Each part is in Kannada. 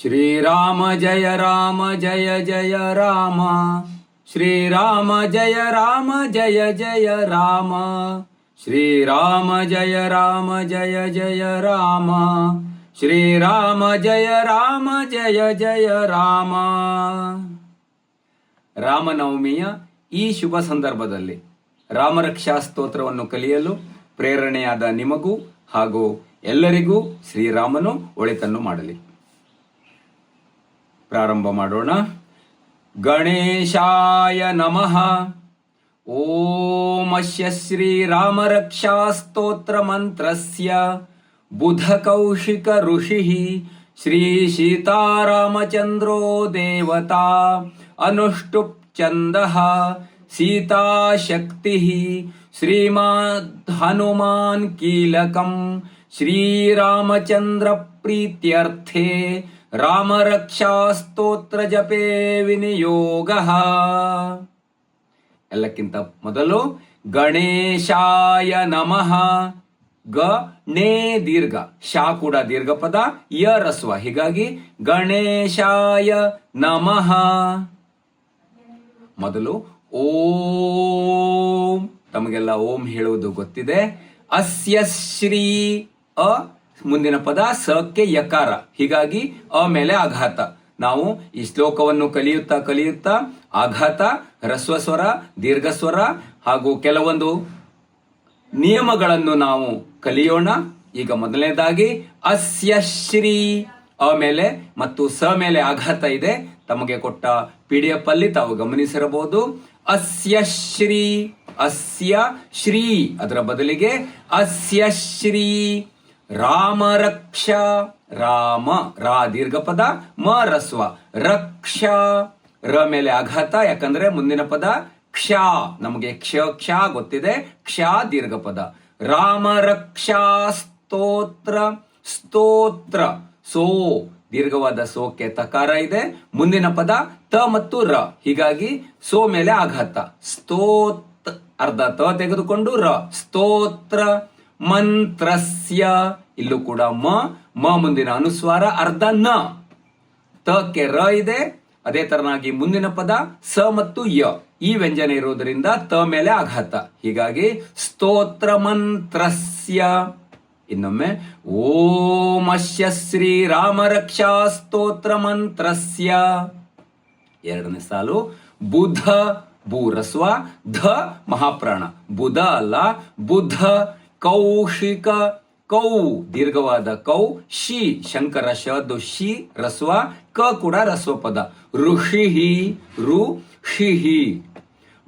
ಶ್ರೀರಾಮ ಜಯ ರಾಮ ಜಯ ಜಯ ರಾಮ. ಶ್ರೀರಾಮ ಜಯ ರಾಮ ಜಯ ಜಯ ರಾಮ. ಶ್ರೀರಾಮ ಜಯ ರಾಮ ಜಯ ಜಯ ರಾಮ. ಶ್ರೀರಾಮ ಜಯ ರಾಮ ಜಯ ಜಯ ರಾಮ. ರಾಮನವಮಿಯ ಈ ಶುಭ ಸಂದರ್ಭದಲ್ಲಿ ರಾಮರಕ್ಷಾ ಸ್ತೋತ್ರವನ್ನು ಕಲಿಯಲು ಪ್ರೇರಣೆಯಾದ ನಿಮಗೂ ಹಾಗೂ ಎಲ್ಲರಿಗೂ ಶ್ರೀರಾಮನು ಒಳಿತನ್ನು ಮಾಡಲಿ. ಪ್ರಾರಂಭ ಮಾಡೋಣ. ಗಣೇಶಾಯ ನಮಃ. ಓಮಸ್ಯ ಶ್ರೀರಾಮರಕ್ಷಾ ಸ್ತೋತ್ರ ಮಂತ್ರಸ್ಯ. ಬುಧ ಕೌಶಿಕ ಋಷಿ ಶ್ರೀ ಸೀತಾರಾಮಚಂದ್ರೋ ದೇವತಾ. ಅನುಷ್ಟುಪ್ ಚಂದಃ ಸೀತಾಶಕ್ತಿ ಶ್ರೀಮದ್ ಹನುಮಾನ್ ಕೀಲಕಂ ಶ್ರೀರಾಮಚಂದ್ರ ಪ್ರೀತ್ಯರ್ಥೆ ರಾಮರಕ್ಷಾ ಸ್ತೋತ್ರ ಜಪೇ ವಿನಿಯೋಗ. ಎಲ್ಲಕ್ಕಿಂತ ಮೊದಲು ಗಣೇಶಾಯ ನಮಃ. ಗ, ನೇ, ದೀರ್ಘ. ಶಾ ಕೂಡ ದೀರ್ಘ ಪದ, ಯ ರಸ್ವ. ಹೀಗಾಗಿ ಗಣೇಶಾಯ ನಮಃ. ಮೊದಲು ಓಂ. ತಮಗೆಲ್ಲ ಓಂ ಹೇಳುವುದು ಗೊತ್ತಿದೆ. ಅಸ್ಯ ಶ್ರೀ ಅ ಮುಂದಿನ ಪದ ಸಕ್ಕೆ ಯಕಾರ. ಹೀಗಾಗಿ ಅ ಮೇಲೆ ಆಘಾತ. ನಾವು ಈ ಶ್ಲೋಕವನ್ನು ಕಲಿಯುತ್ತಾ ಕಲಿಯುತ್ತಾ ಆಘಾತ ದೀರ್ಘ ದೀರ್ಘಸ್ವರ ಹಾಗೂ ಕೆಲವೊಂದು ನಿಯಮಗಳನ್ನು ನಾವು ಕಲಿಯೋಣ. ಈಗ ಮೊದಲನೇದಾಗಿ ಅಸ್ಯ ಶ್ರೀ ಅ ಮೇಲೆ ಮತ್ತು ಸ ಮೇಲೆ ಆಘಾತ ಇದೆ. ತಮಗೆ ಕೊಟ್ಟ ಪಿ ಡಿ ಎಫ್ ಅಲ್ಲಿ ತಾವು ಗಮನಿಸಿರಬಹುದು. ಅಸ್ಯ ಶ್ರೀ ಅಸ್ಯ ಶ್ರೀ. ಅದರ ಬದಲಿಗೆ ಅಸ್ಯ ಶ್ರೀ. ರಾಮ ರಕ್ಷ, ರಾಮ, ರಾ ದೀರ್ಘ ಪದ, ಮ ರಸ್ವ. ರಕ್ಷ ರ ಮೇಲೆ ಆಘಾತ ಯಾಕಂದ್ರೆ ಮುಂದಿನ ಪದ ಕ್ಷ, ನಮಗೆ ಕ್ಷ ಕ್ಷ ಗೊತ್ತಿದೆ. ಕ್ಷ ದೀರ್ಘ ಪದ. ರಾಮ ರಕ್ಷಾ ಸ್ತೋತ್ರ ಸ್ತೋತ್ರ. ಸೋ, ದೀರ್ಘವಾದ ಸೋಕ್ಕೆ ತಕಾರ ಇದೆ. ಮುಂದಿನ ಪದ ತ ಮತ್ತು ರ. ಹೀಗಾಗಿ ಸೋ ಮೇಲೆ ಆಘಾತ ಸ್ತೋತ್, ಅರ್ಧ ತ ತೆಗೆದುಕೊಂಡು ರ. ಸ್ತೋತ್ರ. ಮಂತ್ರಸ್ಯ. ಇಲ್ಲೂ ಕೂಡ ಮ. ಮ ಮುಂದಿನ ಅನುಸ್ವಾರ, ಅರ್ಧ ನ. ತಕ್ಕೆ ರ ಇದೆ. ಅದೇ ತರನಾಗಿ ಮುಂದಿನ ಪದ, ಸ ಮತ್ತು ಯ. ಈ ವ್ಯಂಜನ ಇರುವುದರಿಂದ ತ ಮೇಲೆ ಆಘಾತ ಹೀಗಾಗಿ ಸ್ತೋತ್ರ ಮಂತ್ರಸ್ಯ. ಇನ್ನೊಮ್ಮೆ ಓಮಶ್ಯ ಶ್ರೀ ರಾಮ ರಕ್ಷಾ ಸ್ತೋತ್ರ ಮಂತ್ರಸ್ಯ. ಎರಡನೇ ಸಾಲು, ಬುಧ, ಭೂರಸ್ವ, ಧ, ಮಹಾಪ್ರಾಣ. ಬುಧ ಅಲ್ಲ, ಬುಧ ಕೌಶಿಕ ಕೌ, ದೀರ್ಘವಾದ ಕೌ, ಶಿ ಶಂಕರ ಶದು ಶಿ, ರಸ್ವ, ಕ ಕೂಡ ರಸ್ವ ಪದ ಋಷಿಹಿ, ರು, ಶಿಹಿ.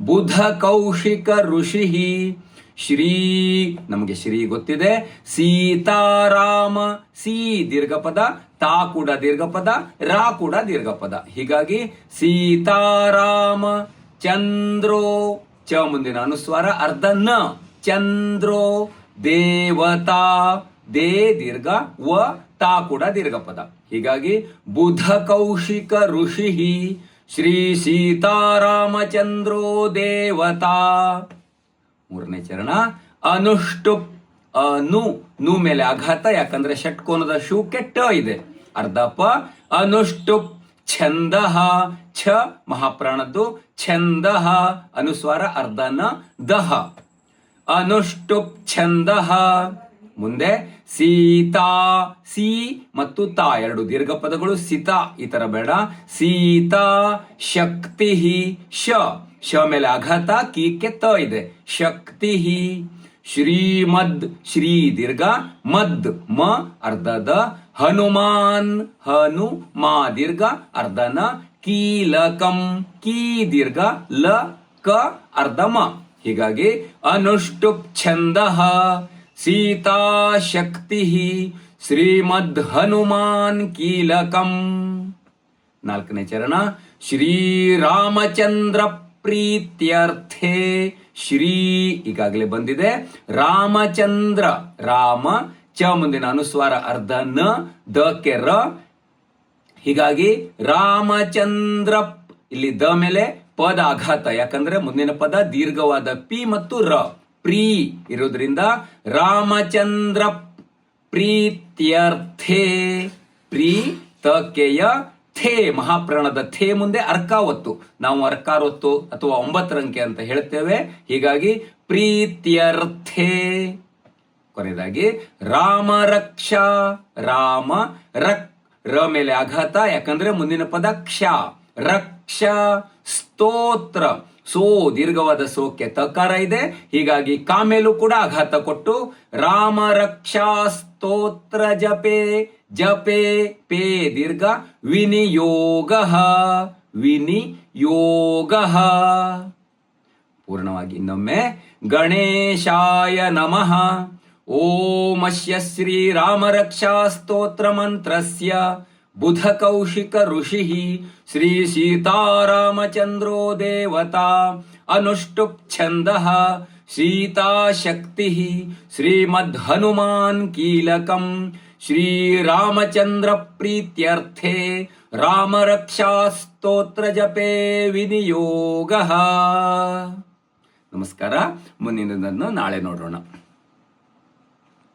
ಬುಧ ಕೌಶಿಕ ಋಷಿಹಿ. ಶ್ರೀ, ನಮಗೆ ಶ್ರೀ ಗೊತ್ತಿದೆ. ಸೀತಾರಾಮ, ಸಿ ದೀರ್ಘ ಪದ ತಾ ಕೂಡ ದೀರ್ಘ ಪದ ರಾ ಕೂಡ ದೀರ್ಘ ಪದ ಹೀಗಾಗಿ ಸೀತಾರಾಮ, ಚಂದ್ರೋ, ಚ ಮುಂದಿನ ಅನುಸ್ವಾರ, ಅರ್ಧ ನ, ಚಂದ್ರೋ. ದೇವತಾ, ದೇ ದೀರ್ಘ, ವ, ತಾ ಕೂಡ ದೀರ್ಘ ಪದ ಹೀಗಾಗಿ ಬುಧ ಕೌಶಿಕ ಋಷಿ ಶ್ರೀ ಸೀತಾರಾಮಚಂದ್ರೋ ದೇವತಾ. ಮೂರನೇ ಚರಣ, ಅನುಷ್ಟು ಅನು ನು ಮೇಲೆ ಆಘಾತ ಯಾಕಂದ್ರೆ ಷಟ್ಕೋನದ ಶೂ ಕೆಟ್ಟ ಇದೆ. ಅರ್ಧ ಪ ಅನುಷ್ಟು, ಛಂದ, ಛ ಮಹಾಪ್ರಾಣದ್ದು, ಛಂದ, ಅನುಸ್ವಾರ ಅರ್ಧನ ದಹ ಅನುಷ್ಟುಪ್ ಛಂದ ಮುಂದೆ ಸೀತಾ ಸಿ ಮತ್ತು ತಾ, ಎರಡು ದೀರ್ಘ ಪದಗಳು, ಸೀತಾ ಈ ತರ ಬೇಡ ಸೀತಾ ಶಕ್ತಿ, ಶ. ಶ ಮೇಲೆ ಆಘಾತ ಕೀಕ್ಕೆ ತ ಇದೆ. ಶಕ್ತಿ, ಶ್ರೀಮದ್, ಶ್ರೀ, ದೀರ್ಘ, ಮದ್, ಮ, ಅರ್ಧದ, ಹನುಮಾನ್ ಹನು ಮಾ ದೀರ್ಘ, ಅರ್ಧನ, ಕೀಲಕಂ, ಕೀ, ದೀರ್ಘ, ಲ, ಕ, ಅರ್ಧ, ಮ. ಹೀಗಾಗಿ ಅನುಷ್ಟುಪ್ ಛಂದ ಸೀತಾ ಶಕ್ತಿ ಶ್ರೀಮದ್ ಹನುಮಾನ್ ಕೀಲಕಂ. ನಾಲ್ಕನೇ ಚರಣ ಶ್ರೀರಾಮಚಂದ್ರ ಪ್ರೀತ್ಯರ್ಥೆ ಶ್ರೀ ಈಗಾಗಲೇ ಬಂದಿದೆ. ರಾಮಚಂದ್ರ, ರಾಮ ಚ ಮುಂದಿನ ಅನುಸ್ವಾರ ಅರ್ಧ ನ ದಕ್ಕೆ ರ. ಹೀಗಾಗಿ ರಾಮಚಂದ್ರ ಇಲ್ಲಿ ದ ಮೇಲೆ ಪದ ಆಘಾತ ಯಾಕಂದ್ರೆ ಮುಂದಿನ ಪದ ದೀರ್ಘವಾದ ಪಿ ಮತ್ತು ರ. ಪ್ರೀ ಇರೋದ್ರಿಂದ ರಾಮಚಂದ್ರ ಪ್ರೀತ್ಯರ್ಥೇ. ಪ್ರೀ ತಕೆಯ ಥೇ, ಮಹಾಪ್ರಾಣದ ಥೇ ಮುಂದೆ ಅರ್ಕಾವತ್ತು. ನಾವು ಅರ್ಕಾರೊತ್ತು ಅಥವಾ ಒಂಬತ್ತರಂಕೆ ಅಂತ ಹೇಳ್ತೇವೆ. ಹೀಗಾಗಿ ಪ್ರೀತ್ಯರ್ಥೇ. ಕೊನೆಯದಾಗಿ ರಾಮ ರಕ್ಷಾ, ರಾಮ ರಕ್, ರ ಮೇಲೆ ಆಘಾತ ಯಾಕಂದ್ರೆ ಮುಂದಿನ ಪದ ಕ್ಷ. ರಕ್ಷ ಸ್ತೋತ್ರ. ಸೋ, ದೀರ್ಘವಾದ ಸೋಕ್ಕೆ ತಕಾರ ಇದೆ. ಹೀಗಾಗಿ ಕಾಮೇಲು ಕೂಡ ಆಘಾತ ಕೊಟ್ಟು ರಾಮ ರಕ್ಷಾ ಸ್ತೋತ್ರ ಜಪೆ ಜಪೆ ಪೇ ದೀರ್ಘ ವಿನಿಯೋಗ ವಿನಿಯೋಗ. ಪೂರ್ಣವಾಗಿ ಇನ್ನೊಮ್ಮೆ, ಗಣೇಶಾಯ ನಮಃ. ಓಂ ಶ್ರೀ ರಾಮ ರಕ್ಷಾ ಸ್ತೋತ್ರ ಮಂತ್ರಸ್ಯ. ಬುಧ ಕೌಶಿಕ ಋಷಿ ಶ್ರೀ ಸೀತಾರಾಮಚಂದ್ರೋ ದೇವತಾ ಅನುಷ್ಟುಪ್ ಛಂದ ಸೀತಾಶಕ್ತಿ ಶ್ರೀಮದ್ ಹನುಮಾನ್ ಕೀಲಕಂ ಶ್ರೀರಾಮಚಂದ್ರ ಪ್ರೀತ್ಯರ್ಥೆ ರಾಮ ರಕ್ಷಾ ಸ್ತೋತ್ರ ಜಪೇ ವಿನಿಯೋಗ. ನಮಸ್ಕಾರ, ಮುಂದಿನದನ್ನು ನಾಳೆ ನೋಡೋಣ.